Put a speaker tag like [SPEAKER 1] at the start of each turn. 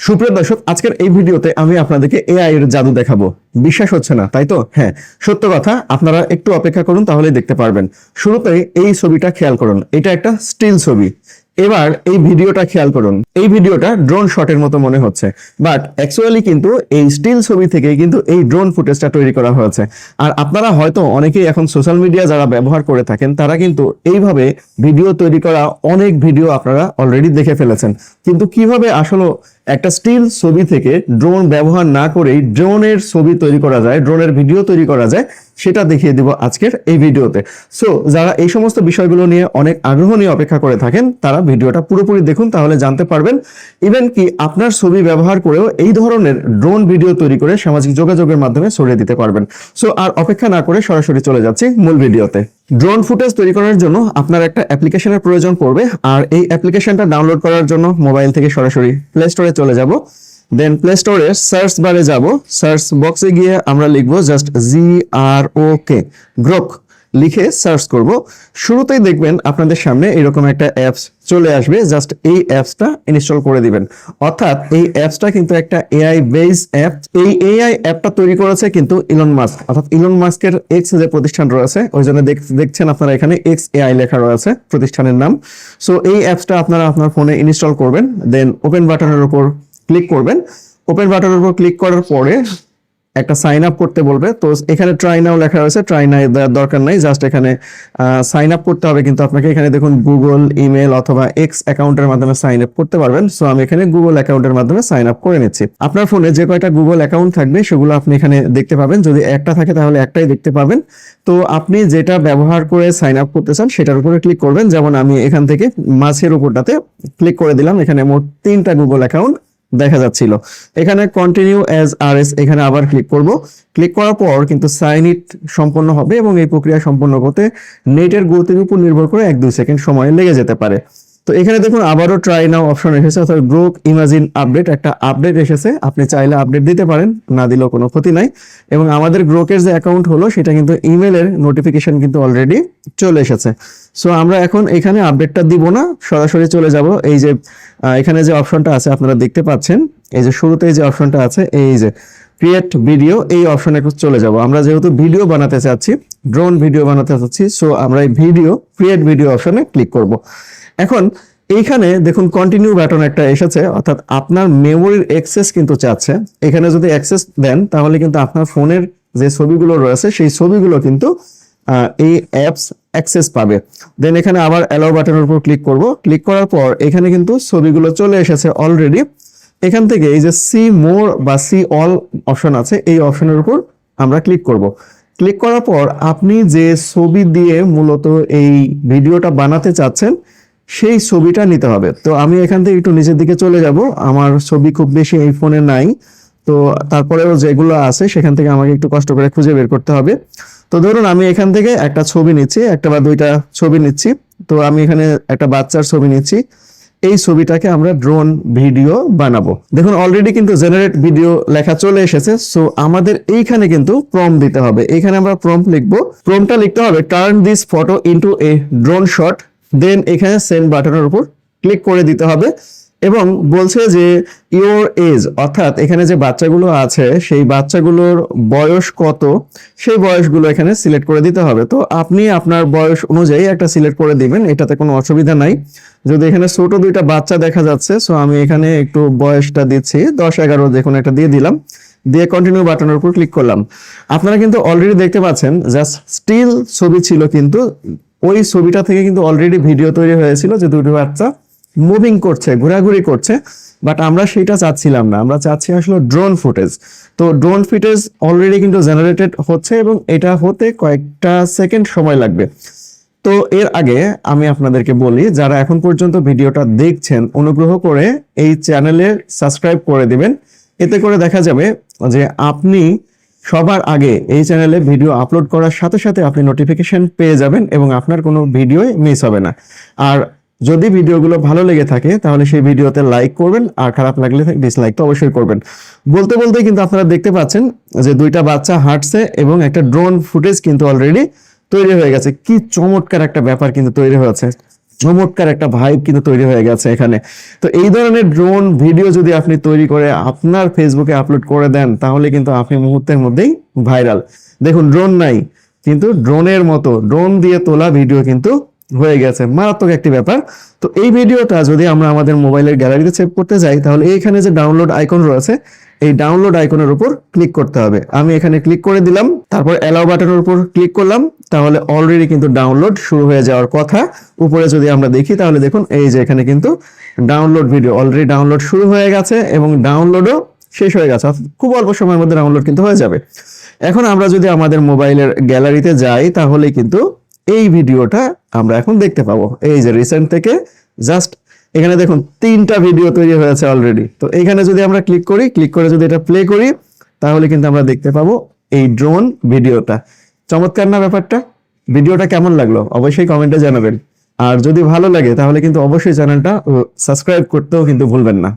[SPEAKER 1] সুপ্রিয় দর্শক আজকের এই ভিডিওতে আমি আপনাদেরকে এআই এর জাদু দেখাবো। বিশ্বাস হচ্ছে না, তাই তো? হ্যাঁ সত্য কথা, আপনারা একটু অপেক্ষা করুন, তাহলেই দেখতে পারবেন। শুরুতেই এই ছবিটা খেয়াল করুন, এটা একটা স্টিল ছবি। এবার এই ভিডিওটা খেয়াল করুন, এই ভিডিওটা ড্রোন শটের মতো মনে হচ্ছে। বাট অ্যাকচুয়ালি কিন্তু এই স্টিল ছবি থেকেই কিন্তু এই ড্রোন ফুটেজটা তৈরি করা হয়েছে। আর আপনারা হয়তো অনেকেই এখন সোশ্যাল মিডিয়া যারা ব্যবহার করে থাকেন, তারা কিন্তু এইভাবে ভিডিও তৈরি করা অনেক ভিডিও আপনারা অলরেডি দেখে ফেলেছেন। কিন্তু কীভাবে আসলে একটা স্টিল ছবি থেকে ড্রোন ব্যবহার না করেই ড্রোনের ছবি তৈরি করা যায়, ড্রোনের ভিডিও তৈরি করা যায়, সেটা দেখিয়ে দিব আজকের এই ভিডিওতে। সো যারা এই সমস্ত বিষয়গুলো নিয়ে অনেক আগ্রহ নিয়ে অপেক্ষা করে থাকেন, তারা ভিডিওটা পুরোপুরি দেখুন, তাহলে জানতে পারবেন। ইভেন কি আপনার ছবি ব্যবহার করেও এই ধরনের ড্রোন ভিডিও তৈরি করে সামাজিক যোগাযোগের মাধ্যমে ছড়িয়ে দিতে পারবেন। সো আর অপেক্ষা না করে সরাসরি চলে যাচ্ছি মূল ভিডিওতে। ড্রোন ফুটেজ তৈরি করার জন্য আপনার একটা অ্যাপ্লিকেশনের প্রয়োজন পড়বে, আর এই অ্যাপ্লিকেশনটা ডাউনলোড করার জন্য মোবাইল থেকে সরাসরি প্লে স্টোরে চলে যাব। দেন প্লে স্টোরে সার্চ বারে যাব। সার্চ বক্সে গিয়ে আমরা লিখব just G R O K Grok লিখে সার্চ করব। শুরুতেই দেখবেন আপনাদের সামনে এরকম একটা অ্যাপস চলে আসবে জাস্ট এই অ্যাপসটা ইনস্টল করে দিবেন। অর্থাৎ এই অ্যাপসটা কিন্তু একটা এআই বেস অ্যাপ এই এআই অ্যাপটা তৈরি করেছে কিন্তু ইলন মাস্ক অর্থাৎ ইলন মাস্কের এক্স যে প্রতিষ্ঠান রয়েছে, ওই জন্য দেখ- দেখছেন আপনারা এখানে এক্স এআই লেখা রয়েছে প্রতিষ্ঠানের নাম। সো এই অ্যাপসটা আপনারা আপনার ফোনে ইনস্টল করবেন। দেন ওপেন বাটনের উপর ক্লিক করবেন। ওপেন বাটনের উপর ক্লিক করার পরে একটা সাইন আপ করতে বলবে। তো এখানে ট্রাই নাও লেখা রয়েছে। ট্রাই নাই দেওয়ার দরকার নাই। জাস্ট এখানে সাইন আপ করতে হবে। কিন্তু আপনাকে এখানে দেখুন গুগল ইমেল অথবা এক্স অ্যাকাউন্টের মাধ্যমে সাইন আপ করতে পারবেন। সো আমি এখানে গুগল অ্যাকাউন্টের মাধ্যমে সাইন আপ করে নিচ্ছি। আপনার ফোনে যে কয়টা গুগল অ্যাকাউন্ট থাকবে, সেগুলো আপনি এখানে দেখতে পাবেন। যদি একটা থাকে, তাহলে একটাই দেখতে পাবেন। তো আপনি যেটা ব্যবহার করে সাইন আপ করতে চান, সেটার উপরে ক্লিক করবেন। যেমন আমি এখান থেকে মাছের উপরটাতে ক্লিক করে দিলাম। এখানে মোট তিনটা গুগল অ্যাকাউন্ট দেখা যাচ্ছিল। এখানে কন্টিনিউ অ্যাজ আর এস এখানে আবার ক্লিক করব। ক্লিক করার পর কিন্তু সাইন ইট সম্পন্ন হবে এবং এই প্রক্রিয়া সম্পন্ন করতে নেটের গতির উপর নির্ভর করে এক দুই সেকেন্ড সময় লেগে যেতে পারে। তো এখানে দেখুন আবারও ট্রাই নাও অপশন এসেছে, অর্থাৎ গ্রুপ ইমাজিন আপডেট একটা আপডেট এসেছে। আপনি চাইলে আপডেট দিতে পারেন, না দিলেও কোনো ক্ষতি নাই। এবং আমাদের গ্রোকের যে অ্যাকাউন্ট হলো, সেটা কিন্তু ইমেলের নোটিফিকেশন কিন্তু অলরেডি চলে এসেছে। সো আমরা এখন এখানে আপডেটটা দিব না, সরাসরি চলে যাব। এই যে এখানে যে অপশনটা আছে, আপনারা দেখতে পাচ্ছেন। এই যে শুরুতে যে অপশনটা আছে, এই যে ক্রিয়েট ভিডিও এই অপশনে চলে যাব। আমরা যেহেতু ভিডিও বানাতে চাচ্ছি ড্রোন ভিডিও বানাতে চাচ্ছি সো আমরা এই ভিডিও ক্রিয়েট ভিডিও অপশনে ক্লিক করব। এখন এইখানে দেখুন কন্টিনিউ ব্যাটন একটা এসেছে, অর্থাৎ আপনার মেমোরির অ্যাক্সেস কিন্তু চাচ্ছে। এখানে যদি অ্যাক্সেস দেন, তাহলে কিন্তু আপনার ফোনের যে ছবিগুলো রয়েছে, সেই ছবিগুলো কিন্তু এই অ্যাপস অ্যাক্সেস পাবে। দেন এখানে আবার অ্যালাউ বাটনের উপর ক্লিক করব। ক্লিক করার পর এখানে কিন্তু ছবিগুলো চলে এসেছে অলরেডি এখান থেকে এই যে সি মোর বা সি অল অপশন আছে, এই অপশনের উপর আমরা ক্লিক করব। ক্লিক করার পর আপনি যে ছবি দিয়ে মূলত এই ভিডিওটা বানাতে চাচ্ছেন সেই ছবিটা নিতে হবে। তো আমি এখান থেকে একটু নিচের দিকে চলে যাব। আমার ছবি খুব বেশি এই ফোনে নাই। তো তারপরেও যেগুলো আছে, সেখান থেকে আমাকে একটু কষ্ট করে খুঁজে বের করতে হবে। তো ধরুন আমি এখান থেকে একটা ছবি নিচ্ছি, একটা বা দুইটা ছবি নিচ্ছি। তো আমি এখানে একটা বাচ্চার ছবি নিচ্ছি। এই ছবিটাকে আমরা ড্রোন ভিডিও বানাবো। দেখুন অলরেডি কিন্তু জেনারেট ভিডিও লেখা চলে এসেছে। সো আমাদের এইখানে কিন্তু প্রম দিতে হবে। এইখানে আমরা প্রম লিখব। প্রমটা লিখতে হবে turn this photo into a drone shot then এখানে সেন্ড বাটনের উপর ক্লিক করে দিতে হবে এবং বলছে যে ইওর এজ অর্থাৎ এখানে যে বাচ্চাগুলো আছে, সেই বাচ্চাগুলোর বয়স কত? সেই বয়সগুলো এখানে সিলেক্ট করে দিতে হবে। তো আপনি আপনার বয়স অনুযায়ী একটা সিলেক্ট করে দিবেন, এটাতে কোনো অসুবিধা নাই। যদি এখানে ছোট দুইটা বাচ্চা দেখা যাচ্ছে সো আমি এখানে একটু বয়সটা দিচ্ছি, দশ এগারো দেখুন একটা দিয়ে দিলাম। দিয়ে কন্টিনিউ বাটনের উপর ক্লিক করলাম। আপনারা কিন্তু অলরেডি দেখতে পাচ্ছেন জাস্ট স্টিল ছবি ছিল কিন্তু ওই ছবিটা থেকে কিন্তু অলরেডি ভিডিও তৈরি হয়েছিল যে দুটো বাচ্চা মুভিং করছে, ঘোরাঘুরি করছে বাট আমরা সেটা চাচ্ছিলাম না। আমরা চাচ্ছি আসলে ড্রোন ফুটেজ তো ড্রোন ফুটেজ অলরেডি কিন্তু জেনারেটেড হচ্ছে এবং এটা হতে কয়েকটা সেকেন্ড সময় লাগবে। তো এর আগে আমি আপনাদেরকে বলি, যারা এখন পর্যন্ত ভিডিওটা দেখছেন, অনুগ্রহ করে এই চ্যানেলে সাবস্ক্রাইব করে দিবেন। এতে করে দেখা যাবে যে আপনি সবার আগে এই চ্যানেলে ভিডিও আপলোড করার সাথে সাথে আপনি নোটিফিকেশন পেয়ে যাবেন এবং আপনার কোনো ভিডিও মিস হবে না। আর যদি ভিডিওগুলো ভালো লেগে থাকে, তাহলে সেই ভিডিওতে লাইক করবেন, আর খারাপ লাগলে ডিসলাইক তো অবশ্যই করবেন। বলতে বলতে কিন্তু আপনারা দেখতে পাচ্ছেন যে দুইটা বাচ্চা হাঁটছে এবং একটা ড্রোন ফুটেজ কিন্তু অলরেডি তৈরি হয়ে গেছে। কি চমৎকার একটা ব্যাপার কিন্তু তৈরি হয়েছে। চমৎকার একটা ভাইব কিন্তু তৈরি হয়ে গেছে এখানে। তো এই ধরনের ড্রোন ভিডিও যদি আপনি তৈরি করে আপনার ফেসবুকে আপলোড করে দেন, তাহলে কিন্তু আপনি মুহূর্তের মধ্যেই ভাইরাল দেখুন ড্রোন নাই, কিন্তু ড্রোনের মতো ড্রোন দিয়ে তোলা ভিডিও কিন্তু হয়ে গেছে। মারাত্মক একটি ব্যাপার। তো এই ভিডিওটা যদি আমরা আমাদের মোবাইলের গ্যালারিতে সেভ করতে যাই, তাহলে এইখানে যে ডাউনলোড আইকন রয়েছে এই ডাউনলোড আইকনের উপর ক্লিক করতে হবে। আমি এখানে ক্লিক করে দিলাম, তারপর অ্যালাউ বাটনের উপর ক্লিক করলাম, তাহলে অলরেডি কিন্তু ডাউনলোড শুরু হয়ে যাওয়ার কথা। উপরে যদি আমরা দেখি, তাহলে দেখুন, এই যে এখানে কিন্তু ডাউনলোড ভিডিও অলরেডি ডাউনলোড শুরু হয়ে গেছে এবং ডাউনলোডও শেষ হয়ে গেছে। খুব অল্প সময়ের মধ্যে ডাউনলোড কিন্তু হয়ে যাবে। এখন আমরা যদি আমাদের মোবাইলের গ্যালারিতে যাই, তাহলে কিন্তু এই ভিডিওটা আমরা এখন দেখতে পাবো। এই যে রিসেন্ট থেকে জাস্ট এখানে দেখুন, তিনটা ভিডিও তৈরি হয়েছে অলরেডি তো এখানে যদি আমরা ক্লিক করি ক্লিক করে যদি এটা প্লে করি, তাহলে কিন্তু আমরা দেখতে পাবো এই ড্রোন ভিডিওটা চমৎকার না ব্যাপারটা? ভিডিওটা কেমন লাগল? অবশ্যই কমেন্টে জানাবেন। আর যদি ভালো লাগে, তাহলে কিন্তু অবশ্যই চ্যানেলটা সাবস্ক্রাইব করতেও কিন্তু ভুলবেন না।